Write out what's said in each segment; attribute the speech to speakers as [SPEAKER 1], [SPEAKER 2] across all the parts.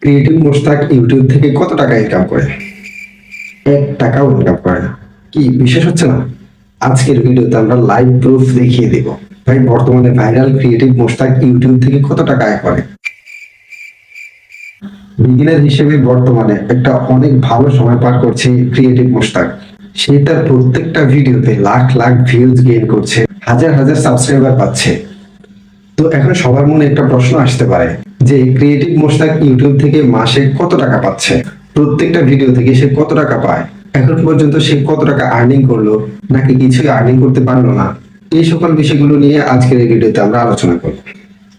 [SPEAKER 1] Creative Mostak YouTube থেকে কত টাকা ইনকাম করে? এক টাকাও ইনকাম করে না। কি বিশেষ হচ্ছে না? আজকের ভিডিওতে আমরা লাইভ প্রুফ দেখিয়ে দেব। ভাই, বর্তমানে ভাইরাল ক্রিয়েটিভ মোস্তাক ইউটিউব থেকে কত টাকা আয় করে? বিগিনার হিসেবে বর্তমানে একটা অনেক ভালো সময় পার করছে ক্রিয়েটিভ মোস্তাক সে তার প্রত্যেকটা ভিডিওতে লাখ লাখ ভিউজ গেইন করছে, হাজার হাজার সাবস্ক্রাইবার পাচ্ছে। তো এখন সবার মনে একটা প্রশ্ন আসতে পারে যে ক্রিয়েটিভ মোশাক ইউটিউব থেকে মাসে কত টাকা পাচ্ছে? প্রত্যেকটা ভিডিও থেকে সে কত টাকা পায়? এখন পর্যন্ত সে কত টাকা আর্নিং করল? নাকি কিছুই আর্নিং করতে পারল না? এই সকল বিষয়গুলো নিয়ে আজকের এই ভিডিওতে আমরা আলোচনা করব।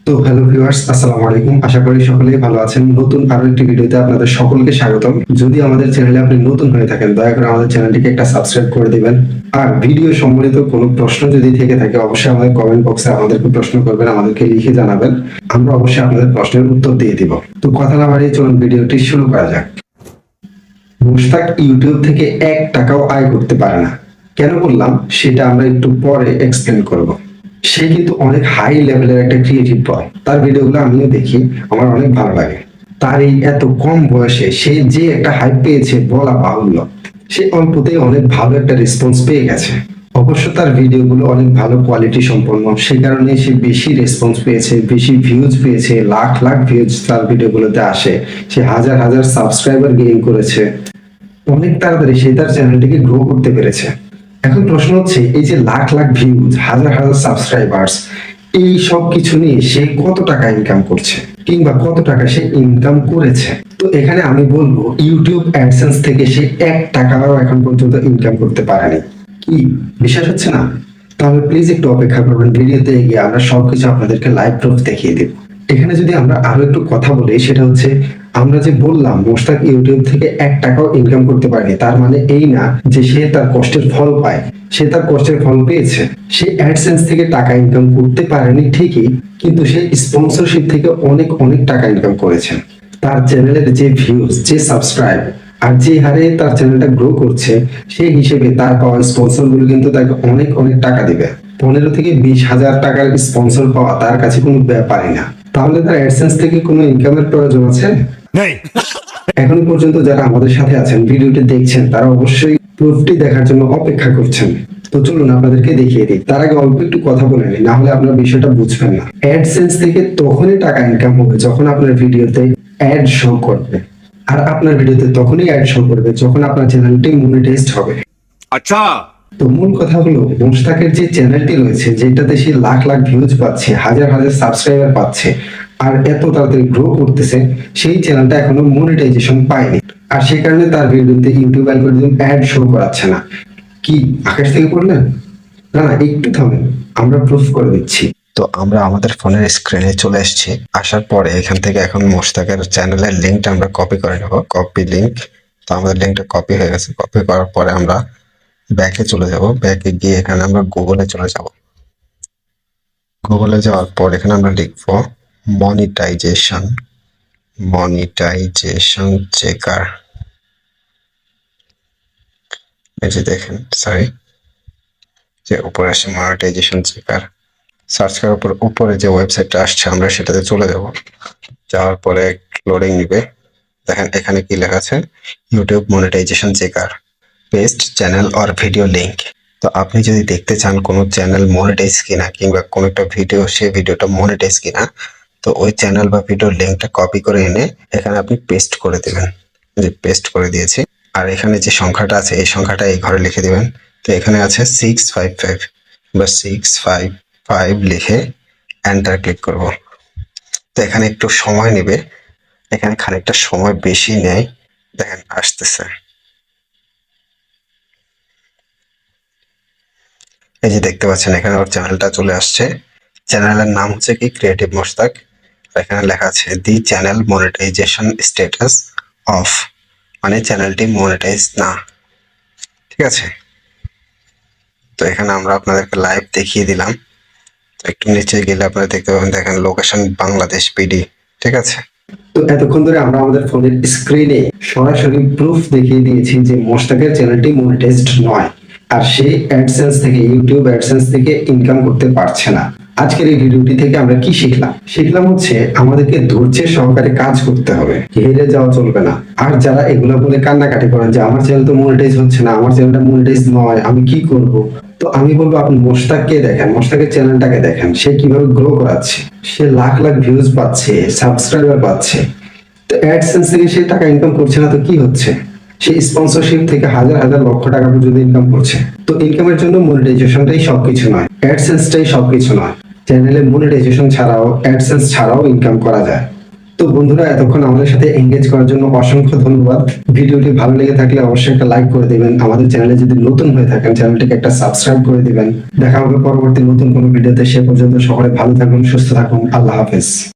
[SPEAKER 1] তো হ্যালো ভিউয়ার্স, আসসালামু আলাইকুম। আশা করি সকলেই ভালো আছেন। নতুন আরও একটি ভিডিওতে আপনাদের সকলকে স্বাগতম। যদি আমাদের চ্যানেলে আপনি নতুন হয়ে থাকেন, দয়া করে আমাদের চ্যানেলটিকে একটা সাবস্ক্রাইব করে দিবেন। আর ভিডিও সম্বলিত কোনো প্রশ্ন যদি থেকে থাকে, অবশ্যই আমাদের কমেন্ট বক্সে আমাদেরকে প্রশ্ন করবেন, আমাদেরকে লিখে জানাবেন। আমরা অবশ্যই আপনাদের প্রশ্নের উত্তর দিয়ে দিব। তো কথা না বাড়িয়ে চলুন ভিডিওটি শুরু করা যাক। মুশতাক ইউটিউব থেকে এক টাকাও আয় করতে পারে না। কেন বললাম সেটা আমরা একটু পরে এক্সপ্লেন করব। সে কিন্তু অনেক হাই লেভেলের একটা ক্রিয়েটিভ বয় তার ভিডিওগুলো আমিও দেখি, আমার অনেক ভালো লাগে। তার এই এত কম বয়সে সে যে একটা হাইপ পেয়েছে বলা বাহুল্য, সে অল্পতেই অনেক ভালো একটা রেসপন্স পেয়ে গেছে। অবশ্য তার ভিডিওগুলো অনেক ভালো কোয়ালিটি সম্পন্ন, সে কারণে সে বেশি রেসপন্স পেয়েছে, বেশি ভিউজ পেয়েছে, লাখ লাখ ভিউজ তার ভিডিওগুলোতে আসে। সে হাজার হাজার সাবস্ক্রাইবার গেইন করেছে। অনেক তাড়াতাড়ি সে তার চ্যানেলটিকে গ্রো করতে পেরেছে। এখন প্রশ্ন হচ্ছে, এই যে লাখ লাখ ভিউজ হাজার হাজার সাবস্ক্রাইবার্স এই সব কিছু নিয়ে সে কত টাকা ইনকাম করছে? কিংবা কত টাকা সে ইনকাম করেছে? তো এখানে আমি বলব ইউটিউব অ্যাডসেন্স থেকে সে এক টাকাও এখন পর্যন্ত ইনকাম করতে পারেনি। কি? বিশ্বাস হচ্ছে না? তাহলে প্লিজ একটু অপেক্ষা করবেন, ভিডিওতে গিয়ে আমরা সবকিছু আপনাদেরকে লাইভ প্রুফ দেখিয়ে দেব। এখানে যদি আমরা আরও একটু কথা বলি, সেটা হচ্ছে আমরা যে বললাম মোস্তাক ইউটিউব থেকে এক টাকাও ইনকাম করতে পারেনি। তার মানে এই না যে সে তার কষ্টের ফল পায়, সে তার কষ্টের ফল পেয়েছে। সে অ্যাডসেন্স থেকে টাকা ইনকাম করতে পারেনি ঠিকই, কিন্তু সে স্পন্সরশিপ থেকে অনেক অনেক টাকা ইনকাম করেছে। তার চ্যানেলের যে ভিউজ যে সাবস্ক্রাইব আর যে হারে তার চ্যানেলটা গ্রো করছে, সেই হিসেবে তার পাওয়া স্পন্সরগুলো কিন্তু তাকে অনেক অনেক টাকা দিবে। পনেরো থেকে বিশ হাজার টাকার স্পন্সর পাওয়া তার কাছে কোনো ব্যাপারই না। তাহলে তার অ্যাডসেন্স থেকে কোনো ইনকামের প্রয়োজন আছে?
[SPEAKER 2] নেই।
[SPEAKER 1] এখন পর্যন্ত যারা আমাদের সাথে আছেন ভিডিওটি দেখছেন তারা অবশ্যই প্রুফটি দেখার জন্য অপেক্ষা করছেন। তো চলুন আপনাদেরকে দেখিয়ে দিই। তার আগে অল্প একটু কথা বলে নিই না হলে আপনারা বিষয়টা বুঝবেন না। অ্যাডসেন্স থেকে তখনই টাকা ইনকাম হবে যখন আপনার ভিডিওতে অ্যাড শো করবে। আর আপনার ভিডিওতে তখনই অ্যাড শো করবে যখন আপনার চ্যানেলটি মনিটাইজড হবে।
[SPEAKER 2] আচ্ছা।
[SPEAKER 1] তো মূল কথা হলো মুস্তাকের যে চ্যানেলটি রয়েছে যেটাতে সে লাখ লাখ ভিউজ পাচ্ছে হাজার হাজার সাবস্ক্রাইবার পাচ্ছে আর এত তাড়াতাড়ি গ্রো করতেছে, সেই চ্যানেলটা এখনও মনিটাইজেশন পায়নি। আর সেই কারণে তার ভিডিওতে ইউটিউব অ্যালগোরিদম অ্যাড শো করাচ্ছে না। কি, আকাশ থেকে পড়লেন না না, একটু থামেন, আমরা প্রুফ করে দিচ্ছি।
[SPEAKER 3] তো আমরা আমাদের ফোনের স্ক্রিনে চলে এসেছি। আসার পরে এখান থেকে এখন মোশতাকের চ্যানেলের লিঙ্কটা আমরা কপি করে নেব কপি লিঙ্ক তো আমাদের লিঙ্কটা কপি হয়ে গেছে কপি করার পরে আমরা ব্যাকে চলে যাব। ব্যাকে গিয়ে এখানে আমরা গুগলে চলে যাব। গুগলে যাওয়ার পর এখানে আমরা লিখব মনিটাইজেশন মনিটাইজেশন চেকার এই দেখেন সরি যে উপরে আসে মনিটাইজেশন চেকার সার্চ করার পর উপরে যে ওয়েবসাইটটা আসছে, আমরা সেটাতে চলে যাব। যাওয়ার পরে লোডিং নিবে। দেখেন, এখানে কি লেখা আছে? YouTube monetisation checker paste channel or video link তো আপনি যদি দেখতে চান কোনো চ্যানেল মনিটাইজ কিনা, কিংবা কোনো একটা ভিডিও সেই ভিডিওটা মনিটাইজ কিনা তো ওই চ্যানেল বা ভিডিওর লিঙ্কটা কপি করে এনে এখানে আপনি পেস্ট করে দেবেন। যে পেস্ট করে দিয়েছি। আর এখানে যে সংখ্যাটা আছে, এই সংখ্যাটা এই ঘরে লিখে দিবেন। তো এখানে আছে সিক্স ফাইভ ফাইভ বা সিক্স ফাইভ ফাইভ লিখে এন্টার ক্লিক করব। তো এখানে একটু সময় নেবে। এখানে খানিকটা সময় বেশি নেয় দেখেন, আসতেছে। এই যে দেখতে পাচ্ছেন, এখানে ওর চ্যানেলটা চলে আসছে। চ্যানেলের নাম হচ্ছে কি? ক্রিয়েটিভ মোস্তাক এখানে লেখা আছে, the channel monetisation status of মানে চ্যানেলটি মনিটাইজ না। ঠিক আছে? তো এখানে আমরা আপনাদেরকে লাইভ দেখিয়ে দিলাম। একটু নিচে গেলে আপনারা দেখতে পাবেন, দেখেন লোকেশন বাংলাদেশ পিডি। ঠিক আছে?
[SPEAKER 1] তো এতক্ষণ ধরে আমরা আমাদের ফোনের স্ক্রিনে সরাসরি প্রুফ দেখিয়ে দিয়েছি যে মোশতাকের চ্যানেলটি মনিটাইজড নয়। আর সে অ্যাডসেন্স থেকে ইউটিউব অ্যাডসেন্স থেকে ইনকাম করতে পারছে না। আজকের এই ভিডিওটি থেকে আমরা কি শিখলাম? শিখলাম হচ্ছে আমাদেরকে ধৈর্যের সহকারে কাজ করতে হবে। হেরে যাওয়া চলবে না। আর যারা এগুলো বলে কান্নাকাটি করেন যে, আমার চ্যানেল তো মনিটাইজ হচ্ছে না, আমার চ্যানেলটা মনিটাইজ নয়, আমি কি করব? তো আমি বলব, আপনি মোশতাককে দেখেন, মোশতাকের চ্যানেলটাকে দেখেন। সে কীভাবে গ্রো করাচ্ছে? সে লাখ লাখ ভিউজ পাচ্ছে সাবস্ক্রাইবার পাচ্ছে। তো অ্যাডসেন্স থেকে সে টাকা ইনকাম করছে না, তো কি হচ্ছে? সে স্পন্সরশিপ থেকে হাজার হাজার লক্ষ টাকা পর্যন্ত ইনকাম করছে। তো ইনকামের জন্য মনিটাইজেশনটাই সবকিছু নয় অ্যাডসেন্সটাই সবকিছু নয়। চ্যানেলে মনিটাইজেশন ছাড়াও অ্যাডসেন্স ছাড়াও ইনকাম করা যায়। তো বন্ধুরা, এতক্ষণ আমাদের সাথে এঙ্গেজ করার জন্য অসংখ্য ধন্যবাদ। ভিডিওটি ভালো লেগে থাকলে অবশ্যই একটা লাইক করে দেবেন। আমাদের চ্যানেলে যদি নতুন হয়ে থাকেন, চ্যানেলটিকে একটা সাবস্ক্রাইব করে দেবেন। দেখা হবে পরবর্তী নতুন কোনো ভিডিওতে। সে পর্যন্ত সকলে ভালো থাকুন, সুস্থ থাকুন। আল্লাহ হাফেজ।